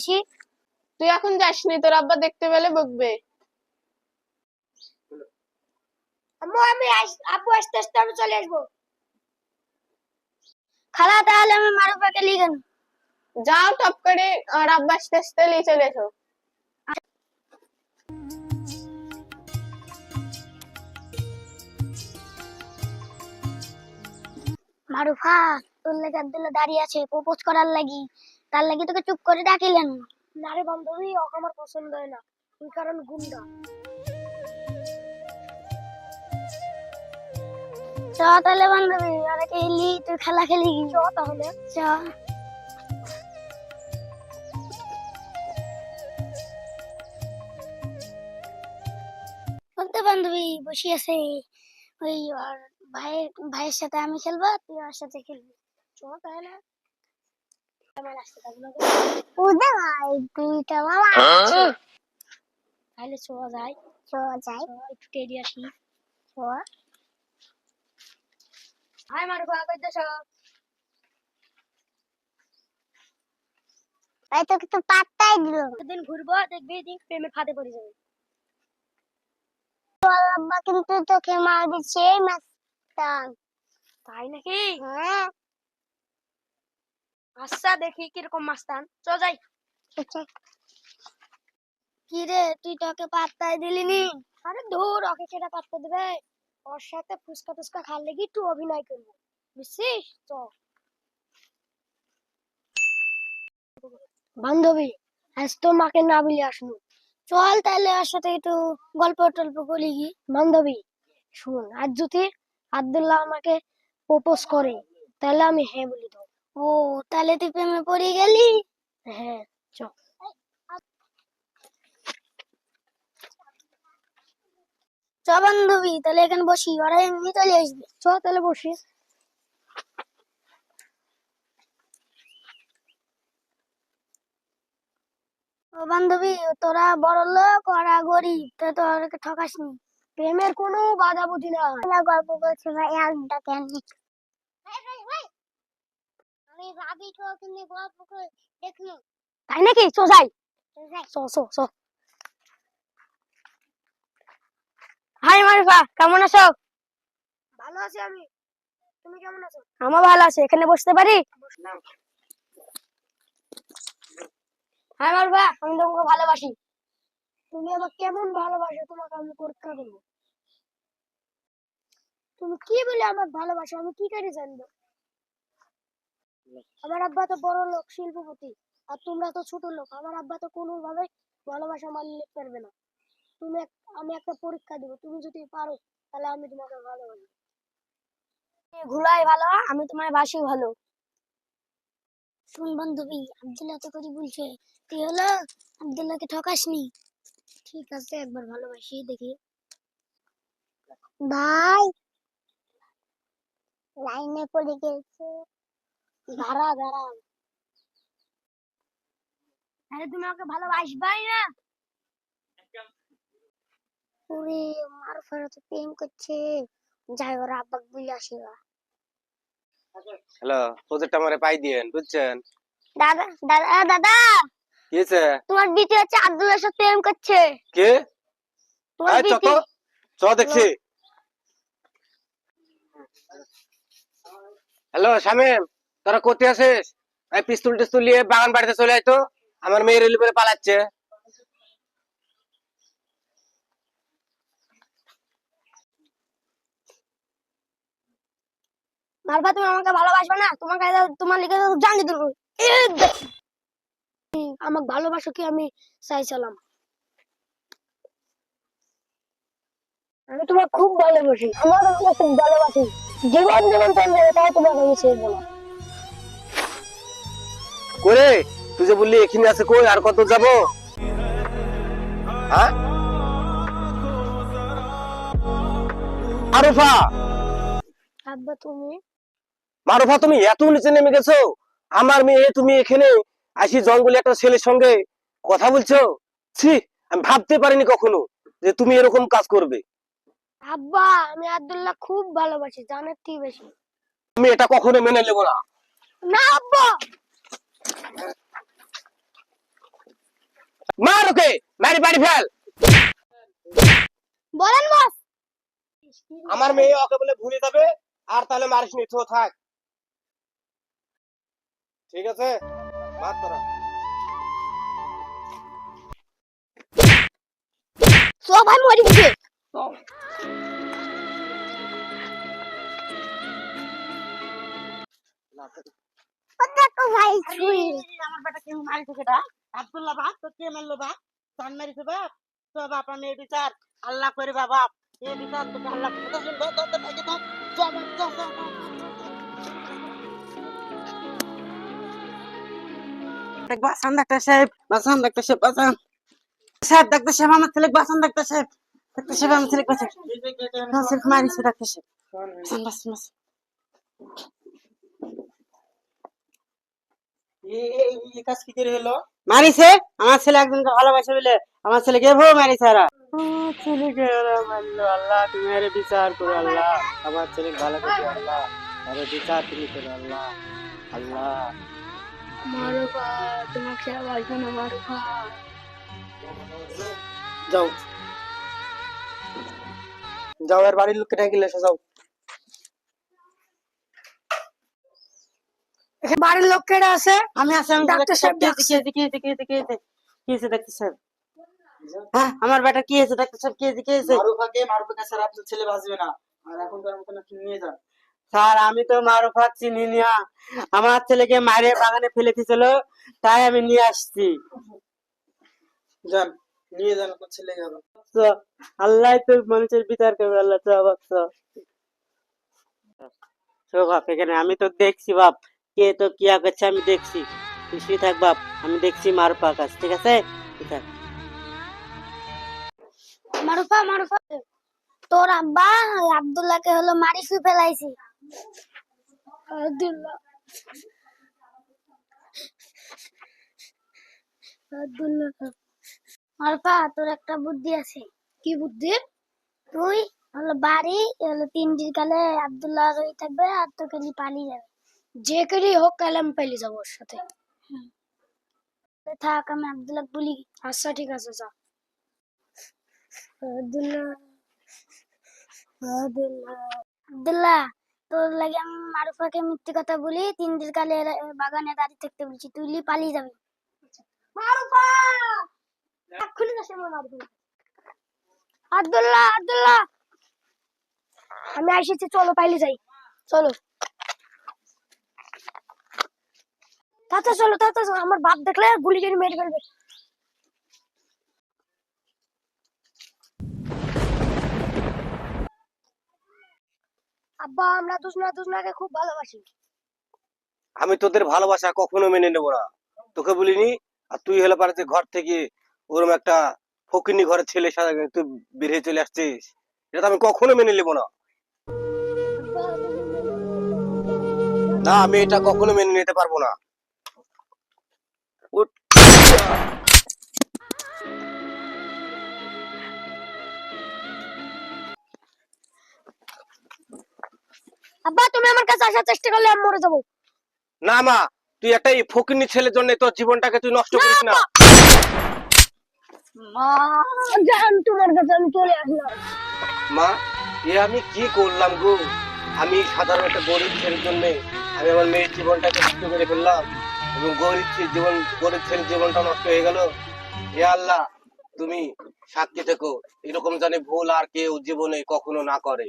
আসি। তুই এখন যাসনি তোর আব্বা দেখতে পেলে বকবে। আম্মু আমি আব্বু আস্তে আস্তে আমি চলে আসব। খালা তাহলে আমি মারুফাকে যাও টপ করে আর আব্বা আস্তে আস্তে নিয়ে চলে এসো। মারুফা তোর লেগে আব্দুল্লাহ দাঁড়িয়ে আছে প্রপোজ করার লাগি। তার লাগি তোকে চুপ করে ডাকিলেন না রে বান্ধবী ওকে আমার পছন্দ হয় না। তুই কারণ গুন্ডা। চ তাহলে বান্ধবী আরে খেলি তুই খেলা খেলি। চ তাহলে। চ। বান্ধবী বসে আছে। ওই আর ভাইয়ের ভাইয়ের সাথে আমি খেলব তুই ওর সাথে খেলবি। তাহলে চ যাই চ যাই একটু টেডি আসি চ মারু বাবা কইতেছ ভাই তোকে তো পাত্তাই দিল দিন ঘুরবো দেখবি দিন প্রেমের ফাঁদে পড়ে যাবে আব্বা কিন্তু তোকে মার দিচ্ছে মাস্তান তাই নাকি? হ্যাঁ। আচ্ছা দেখি কীরকম মাস্তান চ যাই। কি রে তুই তোকে পাত্তাই দিলি নি। আরে ধুর, ওকে কেটা পাত্তা দেবে? ওর সাথে ফুচকা টুচকা খাওয়ার লেগে একটু অভিনয় করব। বুঝছিস? চ। বান্ধবী, আজ তো মাকে না বলে আসনু। চল তাহলে ওর সাথে একটু গল্প টল্প করি কি। বান্ধবী, শুন, আজ যদি আব্দুল্লাহ আমাকে প্রপোজ করে তাহলে আমি হ্যাঁ বলি দেবো। ও তাহলে তুই প্রেমে পড়ে গেলি? হ্যাঁ চ। চ বান্ধবী তাহলে এখানে বসি ওরা এমনি চলে আসবে। চ তাহলে বসি। ও বান্ধবী তোরা বড় লোক ওরা গরিব তো তোরকে ঠকাসনি। প্রেমের কোনো বাধা বুঝি না গল্প বলছে ভাই আড্ডা কেন আমি ভাবি তো ওখানে গল্প করে দেখল তাই নাকি? চো যাই। চো চো চো হাই মারিফা কেমন আছো? ভালো আছি আমি। তুমি কেমন আছো? আমার ভালো আছে। এখানে বসতে পারি? হাই মারিফা আমি তোমাকে ভালোবাসি। তুমি আমাকে কেমন ভালোবাসো তোমাকে আমি পরীক্ষা করব তুমি কি বলে আমাকে ভালোবাসো? আমি কি করে জানব? আমার আব্বা তো বড় লোক, শিল্পপতি। আর তোমরা তো ছোট লোক, আমার আব্বা তো কোনোভাবে ভালোবাসা মানলে পারবে না। তুমি আমি একটা পরীক্ষা দেবো, তুমি যদি পারো, তাহলে আমি তোমাকে ভালোবাসি। ভালো, আমি তোমায় বাসি ভালো। শুন বান্ধবী, আব্দুল্লাহ তো করে বলছে, তুই হলো ঠকাসনি? ঠিক আছে, একবার ভালোবাসি, দেখি। ভাই, লাইনে পড়ে গেছে। দাঁড়া দাঁড়া। আরে তুমি আমাকে ভালোবাসবাই না? ওরে ফেরা তো প্রেম করছে। যাই ওরা আব্বাক বলে আসি হ্যালো প্রজেক্ট আমারে পাই দিয়েন বুঝছেন? দাদা দাদা দাদা! কি হয়েছে? তোমার বিটি হচ্ছে আব্দুল্লাহর সাথে প্রেম করছে। কে? তোমার বিটি চ দেখছি। হ্যালো শামিম। তোরা কোথায় আছিস? এই পিস্তল টিস্তল নিয়ে বাগান বাড়িতে চলে আয় তো। আমার মেয়ে রেল করে পালাচ্ছে। তুমি আমাকে ভালোবাসবে না? তোমাকে তোমার লিখে জানি আমাকে ভালোবাসো কি আমি চাইছিলাম? আমি তোমাকে খুব ভালোবাসি। আমার তোমাকে খুব ভালোবাসি। জীবন জীবন তাই তোমাকে আমি না। করে? তুই যে বললি এখানে আছে কই? আর কত যাব? হ্যাঁ? আরুফা আব্বা তুমি? মারুফা তুমি এত নিচে নেমে গেছো? আমার মেয়ে তুমি এখানে আসি জঙ্গলে একটা ছেলের সঙ্গে কথা বলছো? ছি আমি ভাবতে পারিনি কখনো যে তুমি এরকম কাজ করবে। আব্বা আমি আব্দুল্লাহ খুব ভালোবাসি জানের থেকে বেশি। আমি এটা কখনো মেনে নেব না। না আব্বা! মার ওকে মারি বাড়ি ফেল। বলেন বস। আমার মেয়ে ওকে বলে ভুলে যাবে আর তাহলে মারিস নি তো থাক। ঠিক আছে? মার তোরা। সব ভাই মরি গেছে। দেখো ভাই আমার বেটা কেউ মারিছে সেটা আব্দুল্লাহ বাপ তো কে মারলো বাপ? তান মারিছে বাপ? তো বাপ আমি এই বিচার। আল্লাহ করে বাবা এই বিচার তোকে আল্লাহ করে বাপ, দাও, দাও, দাও, দাও, দাও। দেখ, বাসান ডাক্তার সাহেব বাসান ডাক্তার সাহেব বাসান সাহেব ডাক্তার সাহেব আমার ছেলে বাসান ডাক্তার সাহেব। ডাক্তার সাহেব আমার ছেলে বাসান মারিছে ডাক্তার সাহেব। বাসান বাসান বাসান মারিছে? আমার ছেলে একজনকে ভালোবাসে বলে আমার ছেলেকে ভো মারিছে ওরা। আমার ছেলেকে ওরা মারলো আল্লাহ তুমি আরে বিচার করো আল্লাহ। আমার ছেলে ভালো করে আল্লাহ। আরে বিচার তুমি করো আল্লাহ। আল্লাহ। মারুফা তোমাকে না মারুফা যাও। যাও এর বাড়ির লোককে ডেকে এসে যাও। বাড়ির লোক কেডা আছে আমি আছি আমি ডাক্তার সাহেব কি হয়েছে কি হয়েছে কি হয়েছে কি হয়েছে কি হয়েছে ডাক্তার সাহেব হ্যাঁ আমার বেটা কি হয়েছে ডাক্তার সাহেব কি হয়েছে কি হয়েছে মারুফাকে মারুফাকে স্যার আপনার ছেলে বাঁচবে না। আর এখনকার মতন আপনি নিয়ে যান স্যার আমি তো মারুফা চিনি না। আমার ছেলেকে মারে বাগানে ফেলে দিয়েছিল তাই আমি নিয়ে আসছি। যান নিয়ে যান আপনার ছেলে গেল তো আল্লাহ তো মানুষের বিচার করবে আল্লাহ তো তো। তো বাপ এখানে আমি তো দেখছি বাপ কে তো কি করছে আমি দেখছি। খুশি থাক বাপ আমি দেখছি মারুফা কাছে ঠিক আছে? মারুফা মারুফা। তোর আব্বা আব্দুল্লাহকে হলো মারি শুই ফেলাইছি। আব্দুল্লাহ। আব্দুল্লাহ। মারুফা তোর একটা বুদ্ধি আছে। কি বুদ্ধি? তুই হলো বাড়ি হলো তিন দিন কালে আব্দুল্লাহ ওই থাকবে আর তোকে নিয়ে পালিয়ে যাবে। যে করেই হোক কালে আমি পালিয়ে যাব ওর সাথে। থাক আমি আব্দুল্লাহ বলি। আচ্ছা ঠিক আছে যা। আব্দুল্লাহ। তোর লাগে আমি মারুফাকে মিথ্যে কথা বলি তিন দিন কালে বাগানে দাঁড়িয়ে থাকতে বলছি তুই পালিয়ে যাবি। মারুফা! এক্ষুনি মারুফা আব্দুল্লাহ আব্দুল্লাহ। আমি এসেছি চলো পালিয়ে যাই। চলো। তাতে চলো তাতে আমার বাপ দেখলে গুলি করে মেরে ফেলবে। আব্বা আমরা দুজনা দুজনাকে খুব ভালোবাসি। আমি তোদের ভালোবাসা কখনো মেনে নেব না। তোকে বলিনি আর তুই হলে পারে যে ঘর থেকে ওরকম একটা ফকিনি ঘরের ছেলে সাথে তুই বেরিয়ে চলে আসছিস। এটা তো আমি কখনো মেনে নেব না। না আমি এটা কখনো মেনে নিতে পারব না। আব্বা তুমি আমার কাছে আসার চেষ্টা করলে আমি মরে যাব। না মা তুই একটা ফকিনি ছেলের জন্য তোর জীবনটাকে তুই নষ্ট করিস না। মা জান তোমার কাছে আমি চলে আসলাম। মা এ আমি কি করলাম গো? আমি সাধারণ একটা গরিব ছেলের জন্য আমি আমার মেয়ের জীবনটাকে নষ্ট করে ফেললাম। এবং গরিব জীবন গরিব ছেলের জীবনটা নষ্ট হয়ে গেল। হে আল্লাহ, তুমি সাক্ষী থেকো। এরকম জানে ভুল আর কেউ জীবনে কখনো না করে।